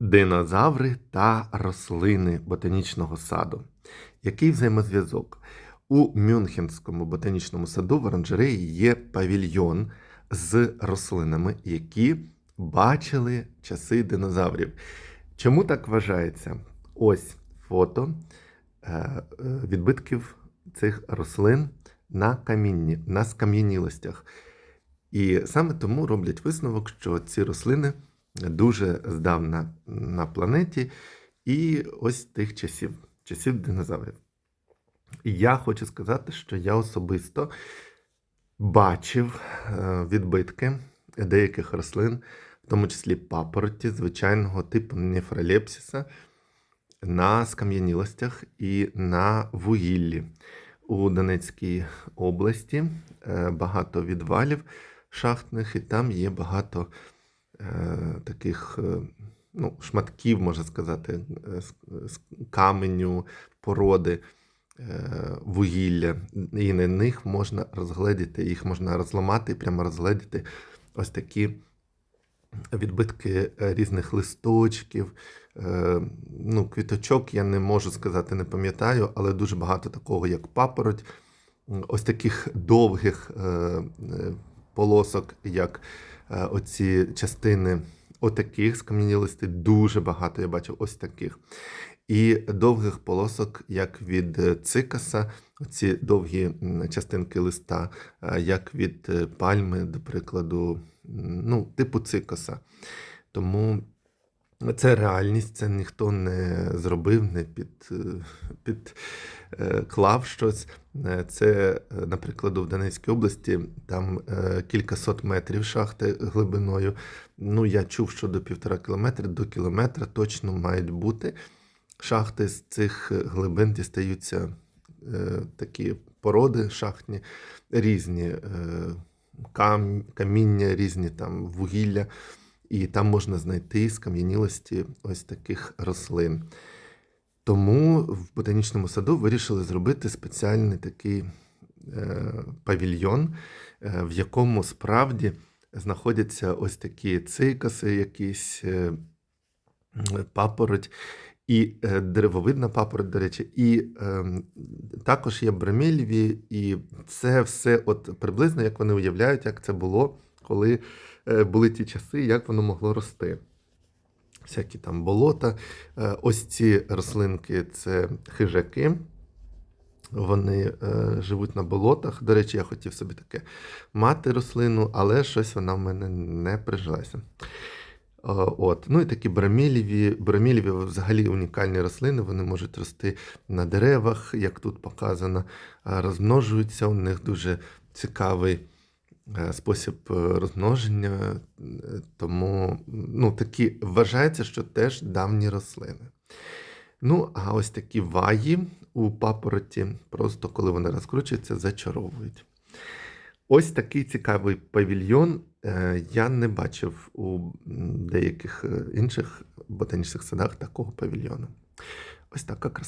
Динозаври та рослини ботанічного саду. Який взаємозв'язок? У Мюнхенському ботанічному саду в оранжереї є павільйон з рослинами, які бачили часи динозаврів. Чому так вважається? Ось фото е, е, відбитків цих рослин на камінні, на скам'янілостях. І саме тому роблять висновок, що ці рослини дуже здавна на планеті, і ось тих часів, часів динозаврів. І я хочу сказати, що я особисто бачив е, відбитки деяких рослин, в тому числі папороті, звичайного типу нефролепсиса, на скам'янілостях і на вугіллі. У Донецькій області е, багато відвалів шахтних, і там є багато таких е, ну, шматків, можна сказати, е, з, каменю, породи, е, вугілля. І на них можна розгледіти, їх можна розламати і прямо розгледіти ось такі відбитки е, різних листочків. е, Ну, квіточок я не можу сказати, не пам'ятаю, але дуже багато такого, як папороть, ось таких довгих е, е, полосок, як е, оці частини отаких скам'янілостей, дуже багато я бачив ось таких. І довгих полосок, як від е, цикаса, ці довгі частинки листа, е, як від е, пальми, до прикладу, ну, типу цикаса. Тому це реальність, це ніхто не зробив, не під, е, підклав щось. Е, Це, е, наприклад, в Донецькій області там е, кількасот метрів шахти глибиною. Ну, я чув, що до півтора кілометра, до кілометра точно мають бути. Шахти з цих глибин дістаються е, такі породи шахтні, різні е, кам, каміння, різні там вугілля, і там можна знайти скам'янілості ось таких рослин. Тому в ботанічному саду вирішили зробити спеціальний такий е, павільйон, е, в якому справді знаходяться ось такі цикаси, якісь е, папороть, і деревовидна папороть, до речі, і е, також є бромеліві, і це все от приблизно як вони уявляють, як це було, коли е, були ті часи, як воно могло рости. Всякі там болота. Е, Ось ці рослинки це хижаки. Вони е, живуть на болотах. До речі, я хотів собі таке мати рослину, але щось вона в мене не прижилася. От. Ну і такі бромеліві. Бромеліві взагалі унікальні рослини, вони можуть рости на деревах, як тут показано, розмножуються. У них дуже цікавий спосіб е, розмноження, е, тому ну, такі вважається, що теж давні рослини. Ну, а ось такі ваї у папороті, просто коли вони розкручуються, зачаровують. Ось такий цікавий павільйон. Е, Я не бачив у деяких е, інших ботанічних садах такого павільйону. Ось така краса.